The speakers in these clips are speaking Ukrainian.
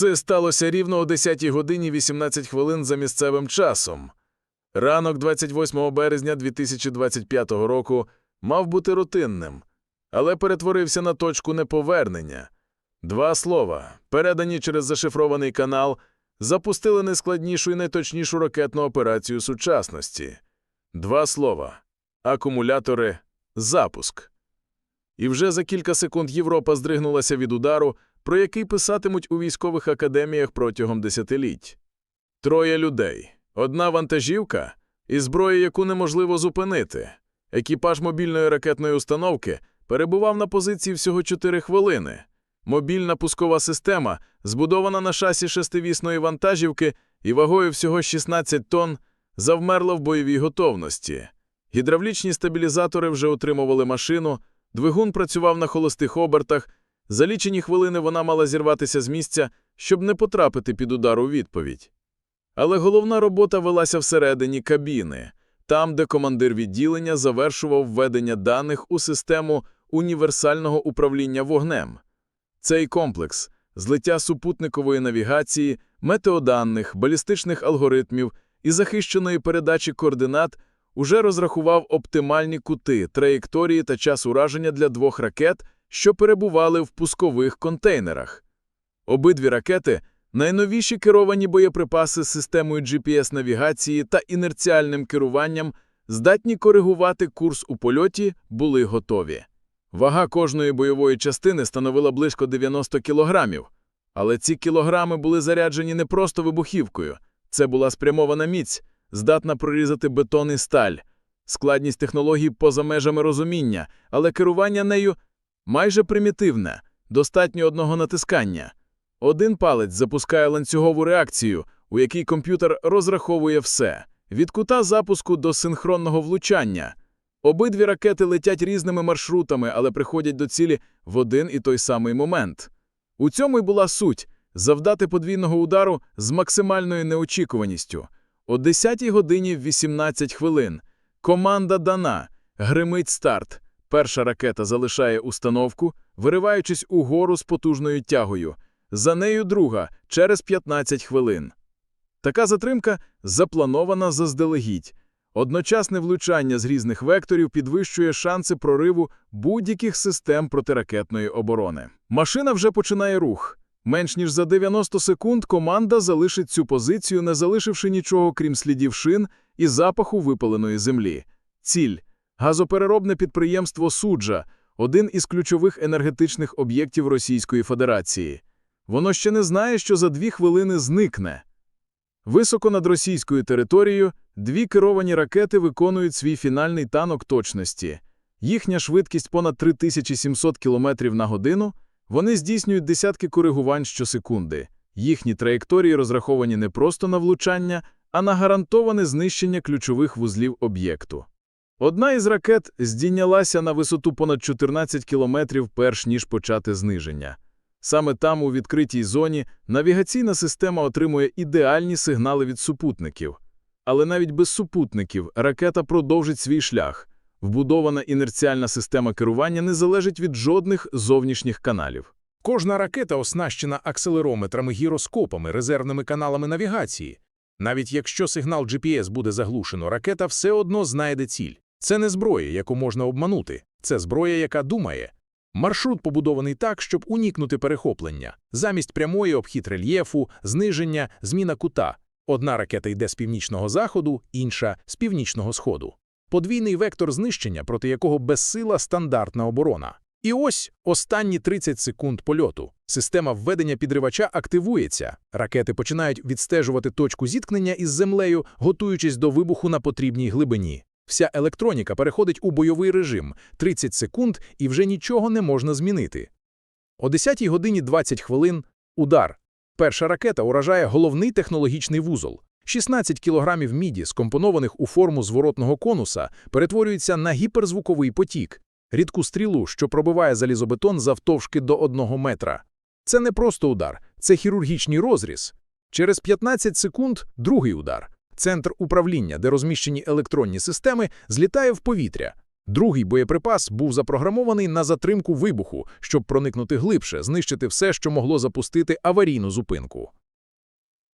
Це сталося рівно о 10 годині 18 хвилин за місцевим часом. Ранок 28 березня 2025 року мав бути рутинним, але перетворився на точку неповернення. Два слова, передані через зашифрований канал, запустили найскладнішу і найточнішу ракетну операцію сучасності. Два слова акумулятори, запуск. І вже за кілька секунд Європа здригнулася від удару, про який писатимуть у військових академіях протягом десятиліть. Троє людей, одна вантажівка і зброя, яку неможливо зупинити. Екіпаж мобільної ракетної установки перебував на позиції всього 4 хвилини. Мобільна пускова система, збудована на шасі шестивісної вантажівки і вагою всього 16 тонн, завмерла в бойовій готовності. Гідравлічні стабілізатори вже утримували машину, двигун працював на холостих обертах, за лічені хвилини вона мала зірватися з місця, щоб не потрапити під удар у відповідь. Але головна робота велася всередині кабіни, там, де командир відділення завершував введення даних у систему універсального управління вогнем. Цей комплекс злиття супутникової навігації, метеоданних, балістичних алгоритмів і захищеної передачі координат уже розрахував оптимальні кути, траєкторії та час ураження для двох ракет, що перебували в пускових контейнерах. Обидві ракети найновіші керовані боєприпаси з системою GPS-навігації та інерціальним керуванням, здатні коригувати курс у польоті, були готові. Вага кожної бойової частини становила близько 90 кілограмів. Але ці кілограми були заряджені не просто вибухівкою. Це була спрямована міць, здатна прорізати бетон і сталь. Складність технологій поза межами розуміння, але керування нею майже примітивне, достатньо одного натискання. Один палець запускає ланцюгову реакцію, у якій комп'ютер розраховує все – від кута запуску до синхронного влучання. Обидві ракети летять різними маршрутами, але приходять до цілі в один і той самий момент. У цьому й була суть – завдати подвійного удару з максимальною неочікуваністю. О 10 годині 18 хвилин. Команда дана. Гримить старт. Перша ракета залишає установку, вириваючись угору з потужною тягою. За нею друга – через 15 хвилин. Така затримка запланована заздалегідь. Одночасне влучання з різних векторів підвищує шанси прориву будь-яких систем протиракетної оборони. Машина вже починає рух. Менш ніж за 90 секунд команда залишить цю позицію, не залишивши нічого, крім слідів шин і запаху випаленої землі. Ціль – газопереробне підприємство «Суджа» – один із ключових енергетичних об'єктів Російської Федерації. Воно ще не знає, що за дві хвилини зникне. Високо над російською територією дві керовані ракети виконують свій фінальний танок точності. Їхня швидкість понад 3700 км на годину, вони здійснюють десятки коригувань щосекунди. Їхні траєкторії розраховані не просто на влучання, а на гарантоване знищення ключових вузлів об'єкту. Одна із ракет здійнялася на висоту понад 14 кілометрів перш ніж почати зниження. Саме там, у відкритій зоні, навігаційна система отримує ідеальні сигнали від супутників. Але навіть без супутників ракета продовжить свій шлях. Вбудована інерціальна система керування не залежить від жодних зовнішніх каналів. Кожна ракета оснащена акселерометрами, гіроскопами, резервними каналами навігації. Навіть якщо сигнал GPS буде заглушено, ракета все одно знайде ціль. Це не зброя, яку можна обманути. Це зброя, яка думає. Маршрут побудований так, щоб уникнути перехоплення. Замість прямої обхід рельєфу, зниження, зміна кута. Одна ракета йде з північного заходу, інша – з північного сходу. Подвійний вектор знищення, проти якого безсила стандартна оборона. І ось останні 30 секунд польоту. Система введення підривача активується. Ракети починають відстежувати точку зіткнення із землею, готуючись до вибуху на потрібній глибині. Вся електроніка переходить у бойовий режим – 30 секунд і вже нічого не можна змінити. О 10 годині 20 хвилин – удар. Перша ракета уражає головний технологічний вузол. 16 кілограмів міді, скомпонованих у форму зворотного конуса, перетворюються на гіперзвуковий потік, рідку стрілу, що пробиває залізобетон завтовшки до одного метра. Це не просто удар, це хірургічний розріз. Через 15 секунд – другий удар. Центр управління, де розміщені електронні системи, злітає в повітря. Другий боєприпас був запрограмований на затримку вибуху, щоб проникнути глибше, знищити все, що могло запустити аварійну зупинку.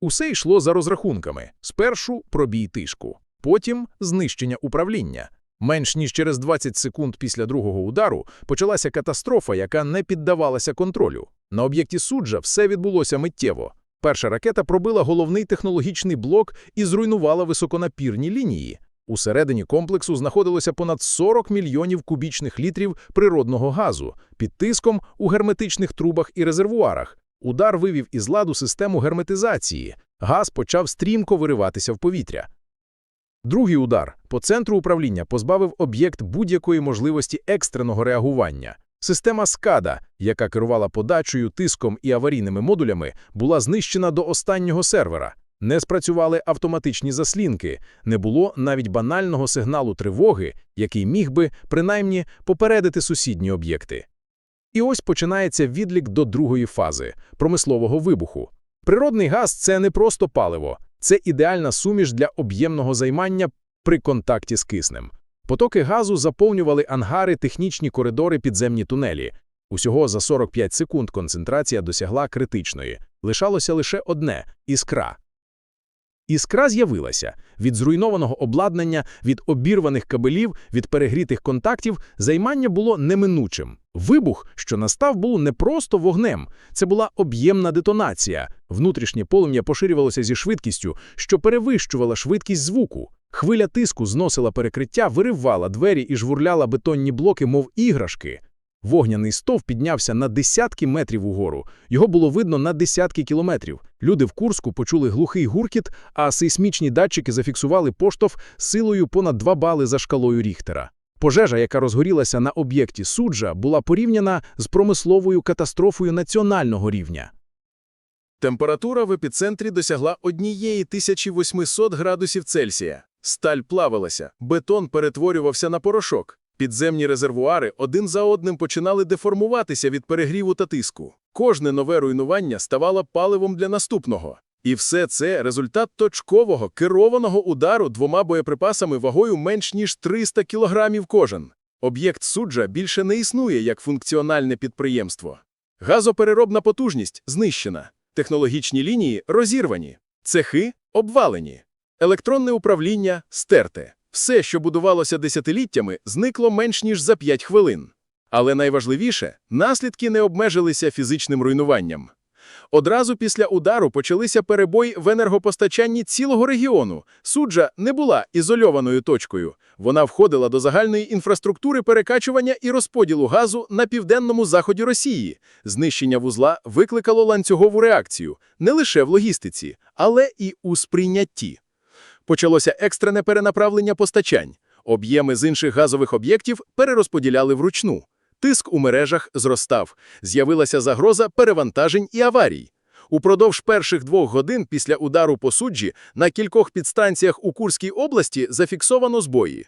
Усе йшло за розрахунками. Спершу пробій тишку, потім знищення управління. Менш ніж через 20 секунд після другого удару почалася катастрофа, яка не піддавалася контролю. На об'єкті суджа все відбулося миттєво. Перша ракета пробила головний технологічний блок і зруйнувала високонапірні лінії. Усередині комплексу знаходилося понад 40 мільйонів кубічних літрів природного газу під тиском у герметичних трубах і резервуарах. Удар вивів із ладу систему герметизації. Газ почав стрімко вириватися в повітря. Другий удар по центру управління позбавив об'єкт будь-якої можливості екстреного реагування. Система СКАДА, яка керувала подачею, тиском і аварійними модулями, була знищена до останнього сервера. Не спрацювали автоматичні заслінки, не було навіть банального сигналу тривоги, який міг би, принаймні, попередити сусідні об'єкти. І ось починається відлік до другої фази – промислового вибуху. Природний газ – це не просто паливо, це ідеальна суміш для об'ємного займання при контакті з киснем. Потоки газу заповнювали ангари, технічні коридори, підземні тунелі. Усього за 45 секунд концентрація досягла критичної. Лишалося лише одне – іскра. Іскра з'явилася. Від зруйнованого обладнання, від обірваних кабелів, від перегрітих контактів займання було неминучим. Вибух, що настав, був не просто вогнем. Це була об'ємна детонація. Внутрішнє полум'я поширювалося зі швидкістю, що перевищувала швидкість звуку. Хвиля тиску зносила перекриття, виривала двері і жвурляла бетонні блоки, мов іграшки. Вогняний стовп піднявся на десятки метрів угору. Його було видно на десятки кілометрів. Люди в Курску почули глухий гуркіт, а сейсмічні датчики зафіксували поштовх силою понад 2 бали за шкалою Ріхтера. Пожежа, яка розгорілася на об'єкті суджа, була порівняна з промисловою катастрофою національного рівня. Температура в епіцентрі досягла 1800 градусів Цельсія. Сталь плавилася, бетон перетворювався на порошок. Підземні резервуари один за одним починали деформуватися від перегріву та тиску. Кожне нове руйнування ставало паливом для наступного. І все це – результат точкового, керованого удару двома боєприпасами вагою менш ніж 300 кілограмів кожен. Об'єкт суджа більше не існує як функціональне підприємство. Газопереробна потужність знищена, технологічні лінії розірвані, цехи обвалені, електронне управління стерте. Все, що будувалося десятиліттями, зникло менш ніж за 5 хвилин. Але найважливіше – наслідки не обмежилися фізичним руйнуванням. Одразу після удару почалися перебої в енергопостачанні цілого регіону. Суджа не була ізольованою точкою. Вона входила до загальної інфраструктури перекачування і розподілу газу на південному заході Росії. Знищення вузла викликало ланцюгову реакцію не лише в логістиці, але і у сприйнятті. Почалося екстрене перенаправлення постачань. Об'єми з інших газових об'єктів перерозподіляли вручну. Тиск у мережах зростав. З'явилася загроза перевантажень і аварій. Упродовж перших двох годин після удару по суджі на кількох підстанціях у Курській області зафіксовано збої.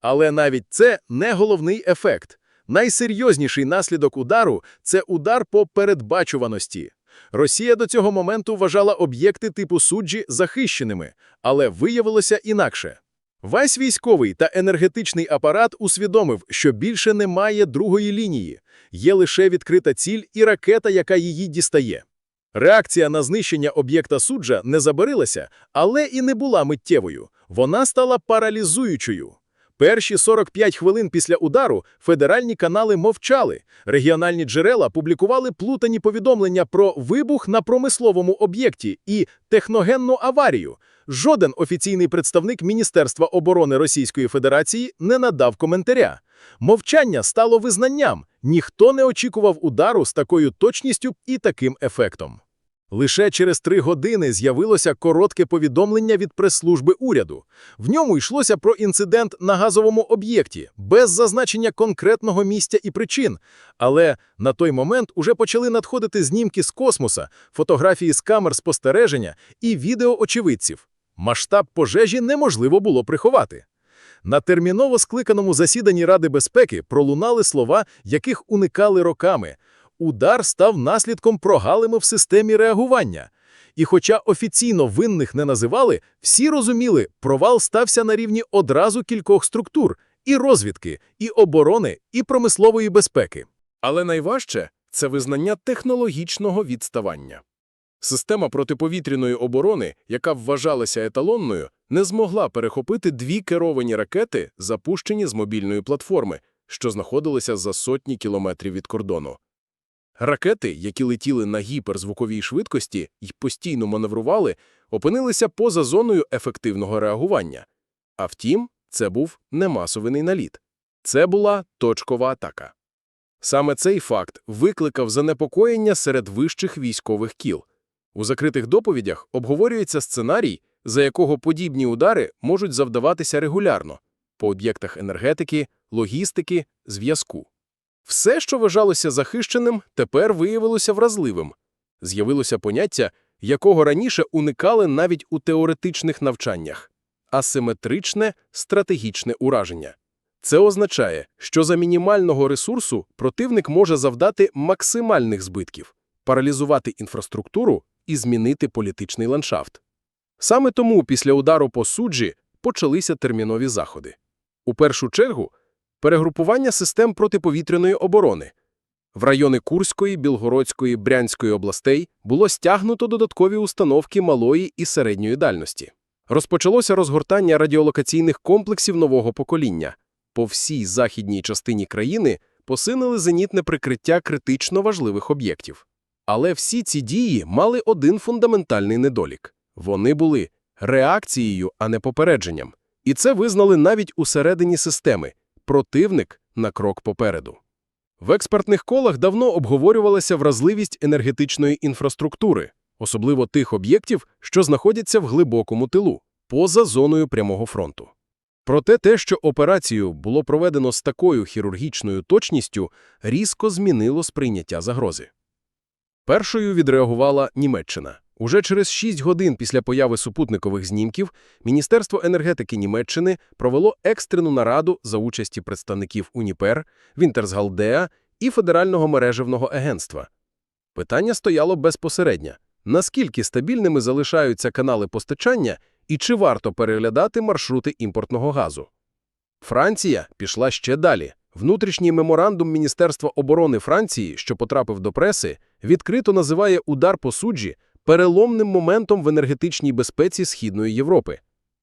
Але навіть це не головний ефект. Найсерйозніший наслідок удару – це удар по передбачуваності. Росія до цього моменту вважала об'єкти типу суджі захищеними, але виявилося інакше. Весь військовий та енергетичний апарат усвідомив, що більше немає другої лінії, є лише відкрита ціль і ракета, яка її дістає. Реакція на знищення об'єкта суджа не забарилася, але і не була миттєвою. Вона стала паралізуючою. Перші 45 хвилин після удару федеральні канали мовчали. Регіональні джерела публікували плутані повідомлення про вибух на промисловому об'єкті і техногенну аварію. Жоден офіційний представник Міністерства оборони Російської Федерації не надав коментаря. Мовчання стало визнанням. Ніхто не очікував удару з такою точністю і таким ефектом. Лише через три години з'явилося коротке повідомлення від прес-служби уряду. В ньому йшлося про інцидент на газовому об'єкті, без зазначення конкретного місця і причин. Але на той момент уже почали надходити знімки з космоса, фотографії з камер спостереження і відео очевидців. Масштаб пожежі неможливо було приховати. На терміново скликаному засіданні Ради безпеки пролунали слова, яких уникали роками. Удар став наслідком прогалини в системі реагування. І хоча офіційно винних не називали, всі розуміли, провал стався на рівні одразу кількох структур – і розвідки, і оборони, і промислової безпеки. Але найважче – це визнання технологічного відставання. Система протиповітряної оборони, яка вважалася еталонною, не змогла перехопити дві керовані ракети, запущені з мобільної платформи, що знаходилися за сотні кілометрів від кордону. Ракети, які летіли на гіперзвуковій швидкості і постійно маневрували, опинилися поза зоною ефективного реагування. А втім, це був не масовий наліт. Це була точкова атака. Саме цей факт викликав занепокоєння серед вищих військових кіл. У закритих доповідях обговорюється сценарій, за якого подібні удари можуть завдаватися регулярно по об'єктах енергетики, логістики, зв'язку. Все, що вважалося захищеним, тепер виявилося вразливим. З'явилося поняття, якого раніше уникали навіть у теоретичних навчаннях – асиметричне стратегічне ураження. Це означає, що за мінімального ресурсу противник може завдати максимальних збитків, паралізувати інфраструктуру і змінити політичний ландшафт. Саме тому після удару по суджі почалися термінові заходи. У першу чергу – перегрупування систем протиповітряної оборони. В райони Курської, Білгородської, Брянської областей було стягнуто додаткові установки малої і середньої дальності. Розпочалося розгортання радіолокаційних комплексів нового покоління. По всій західній частині країни посилили зенітне прикриття критично важливих об'єктів. Але всі ці дії мали один фундаментальний недолік. Вони були реакцією, а не попередженням. І це визнали навіть усередині системи – противник на крок попереду. В експертних колах давно обговорювалася вразливість енергетичної інфраструктури, особливо тих об'єктів, що знаходяться в глибокому тилу, поза зоною прямого фронту. Проте те, що операцію було проведено з такою хірургічною точністю, різко змінило сприйняття загрози. Першою відреагувала Німеччина. Уже через 6 годин після появи супутникових знімків Міністерство енергетики Німеччини провело екстрену нараду за участі представників Уніпер, Вінтерсгалдеа і Федерального мережевного агентства. Питання стояло безпосередньо. Наскільки стабільними залишаються канали постачання і чи варто переглядати маршрути імпортного газу? Франція пішла ще далі. Внутрішній меморандум Міністерства оборони Франції, що потрапив до преси, відкрито називає удар по суджі переломним моментом в енергетичній безпеці Східної Європи.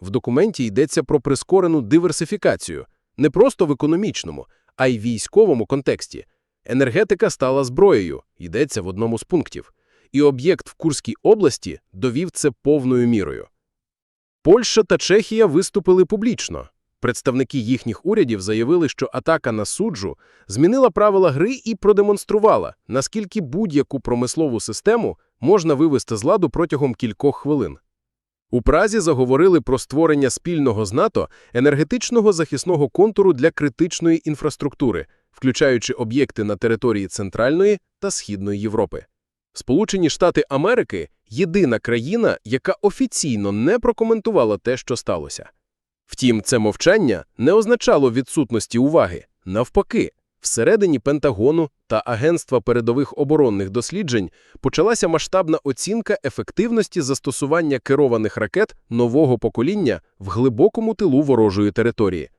В документі йдеться про прискорену диверсифікацію, не просто в економічному, а й військовому контексті. Енергетика стала зброєю, йдеться в одному з пунктів. І об'єкт в Курській області довів це повною мірою. Польща та Чехія виступили публічно. Представники їхніх урядів заявили, що атака на суджу змінила правила гри і продемонструвала, наскільки будь-яку промислову систему можна вивести з ладу протягом кількох хвилин. У Празі заговорили про створення спільного з НАТО енергетичного захисного контуру для критичної інфраструктури, включаючи об'єкти на території Центральної та Східної Європи. Сполучені Штати Америки – єдина країна, яка офіційно не прокоментувала те, що сталося. Втім, це мовчання не означало відсутності уваги. Навпаки, всередині Пентагону та Агентства передових оборонних досліджень почалася масштабна оцінка ефективності застосування керованих ракет нового покоління в глибокому тилу ворожої території.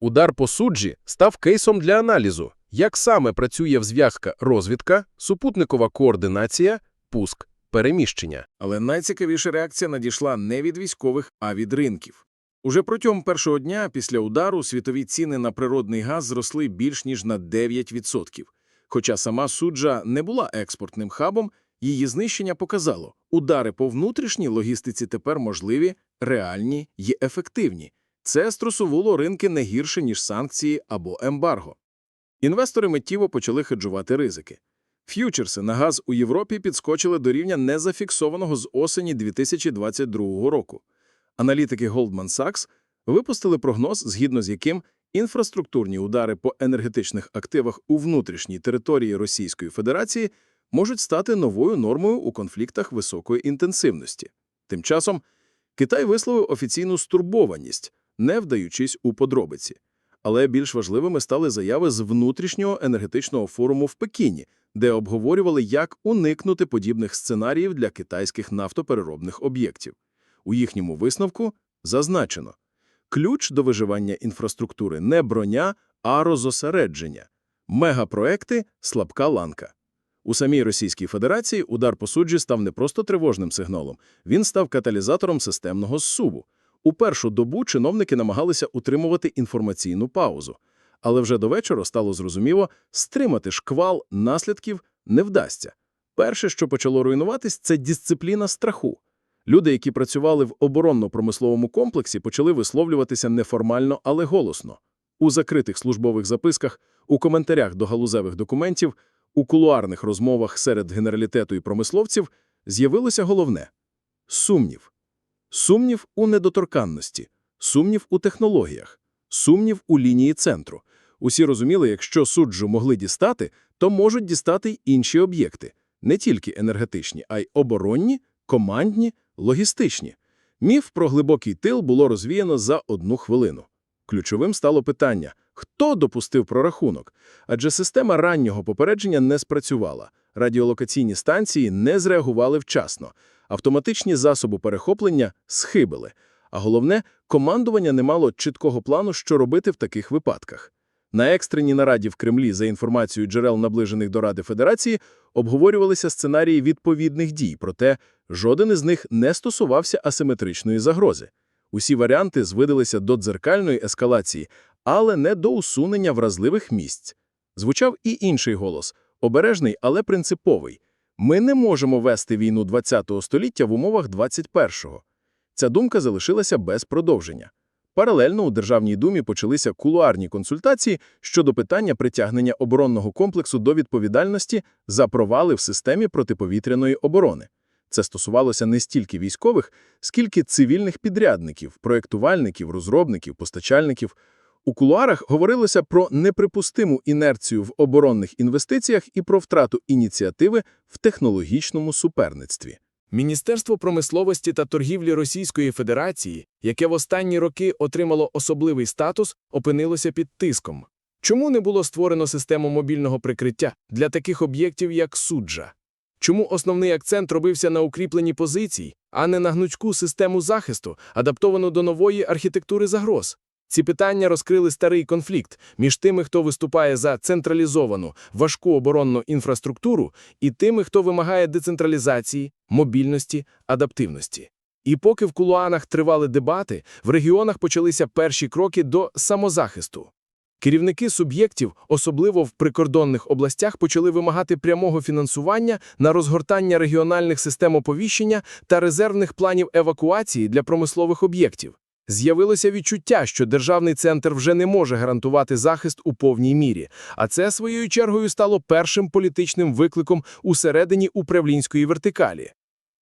Удар по суджі став кейсом для аналізу, як саме працює в зв'язка розвідка, супутникова координація, пуск, переміщення. Але найцікавіша реакція надійшла не від військових, а від ринків. Уже протягом першого дня після удару світові ціни на природний газ зросли більш ніж на 9%. Хоча сама суджа не була експортним хабом, її знищення показало, удари по внутрішній логістиці тепер можливі, реальні й ефективні. Це струсувало ринки не гірше, ніж санкції або ембарго. Інвестори миттєво почали хеджувати ризики. Ф'ючерси на газ у Європі підскочили до рівня незафіксованого з осені 2022 року. Аналітики Goldman Sachs випустили прогноз, згідно з яким інфраструктурні удари по енергетичних активах у внутрішній території Російської Федерації можуть стати новою нормою у конфліктах високої інтенсивності. Тим часом Китай висловив офіційну стурбованість, не вдаючись у подробиці. Але більш важливими стали заяви з внутрішнього енергетичного форуму в Пекіні, де обговорювали, як уникнути подібних сценаріїв для китайських нафтопереробних об'єктів. У їхньому висновку зазначено ключ до виживання інфраструктури не броня, а розосередження. Мегапроекти – слабка ланка. У самій Російській Федерації удар по суджі став не просто тривожним сигналом, він став каталізатором системного зсуву. У першу добу чиновники намагалися утримувати інформаційну паузу. Але вже до вечора стало зрозуміло, стримати шквал наслідків не вдасться. Перше, що почало руйнуватись, це дисципліна страху. Люди, які працювали в оборонно-промисловому комплексі, почали висловлюватися неформально, але голосно. У закритих службових записках, у коментарях до галузевих документів, у кулуарних розмовах серед генералітету і промисловців з'явилося головне – сумнів. Сумнів у недоторканності, сумнів у технологіях, сумнів у лінії центру. Усі розуміли, якщо суджу могли дістати, то можуть дістати й інші об'єкти. Не тільки енергетичні, а й оборонні, командні, логістичні. Міф про глибокий тил було розвіяно за одну хвилину. Ключовим стало питання – хто допустив прорахунок? Адже система раннього попередження не спрацювала, радіолокаційні станції не зреагували вчасно, автоматичні засоби перехоплення схибили, а головне – командування не мало чіткого плану, що робити в таких випадках. На екстреній нараді в Кремлі за інформацією джерел, наближених до Ради Федерації, обговорювалися сценарії відповідних дій, проте жоден із них не стосувався асиметричної загрози. Усі варіанти звидилися до дзеркальної ескалації, але не до усунення вразливих місць. Звучав і інший голос – обережний, але принциповий. Ми не можемо вести війну 20-го століття в умовах 21-го. Ця думка залишилася без продовження. Паралельно у Державній думі почалися кулуарні консультації щодо питання притягнення оборонного комплексу до відповідальності за провали в системі протиповітряної оборони. Це стосувалося не стільки військових, скільки цивільних підрядників, проєктувальників, розробників, постачальників. У кулуарах говорилося про неприпустиму інерцію в оборонних інвестиціях і про втрату ініціативи в технологічному суперництві. Міністерство промисловості та торгівлі Російської Федерації, яке в останні роки отримало особливий статус, опинилося під тиском. Чому не було створено систему мобільного прикриття для таких об'єктів, як суджа? Чому основний акцент робився на укріпленні позицій, а не на гнучку систему захисту, адаптовану до нової архітектури загроз? Ці питання розкрили старий конфлікт між тими, хто виступає за централізовану, важку оборонну інфраструктуру, і тими, хто вимагає децентралізації, мобільності, адаптивності. І поки в кулуанах тривали дебати, в регіонах почалися перші кроки до самозахисту. Керівники суб'єктів, особливо в прикордонних областях, почали вимагати прямого фінансування на розгортання регіональних систем оповіщення та резервних планів евакуації для промислових об'єктів. З'явилося відчуття, що державний центр вже не може гарантувати захист у повній мірі, а це своєю чергою стало першим політичним викликом усередині управлінської вертикалі.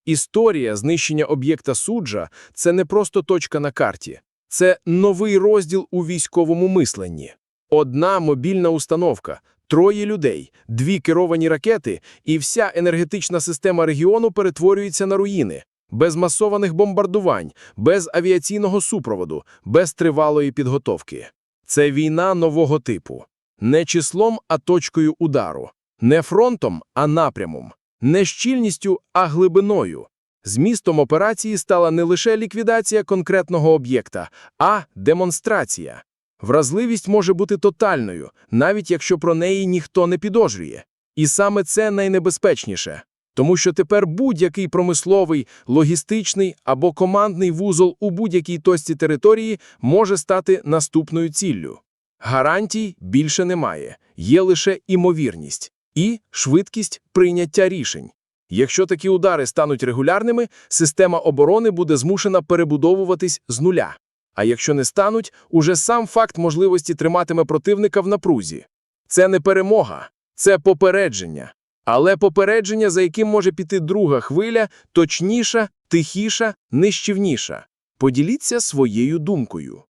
Історія знищення об'єкта суджа – це не просто точка на карті, це новий розділ у військовому мисленні. Одна мобільна установка, троє людей, дві керовані ракети, і вся енергетична система регіону перетворюється на руїни. Без масованих бомбардувань, без авіаційного супроводу, без тривалої підготовки. Це війна нового типу. Не числом, а точкою удару. Не фронтом, а напрямом. Не щільністю, а глибиною. Змістом операції стала не лише ліквідація конкретного об'єкта, а демонстрація. Вразливість може бути тотальною, навіть якщо про неї ніхто не підозрює. І саме це найнебезпечніше. Тому що тепер будь-який промисловий, логістичний або командний вузол у будь-якій точці території може стати наступною ціллю. Гарантій більше немає, є лише імовірність і швидкість прийняття рішень. Якщо такі удари стануть регулярними, система оборони буде змушена перебудовуватись з нуля. А якщо не стануть, уже сам факт можливості триматиме противника в напрузі. Це не перемога, це попередження. Але попередження, за яким може піти друга хвиля, точніша, тихіша, нищівніша. Поділіться своєю думкою.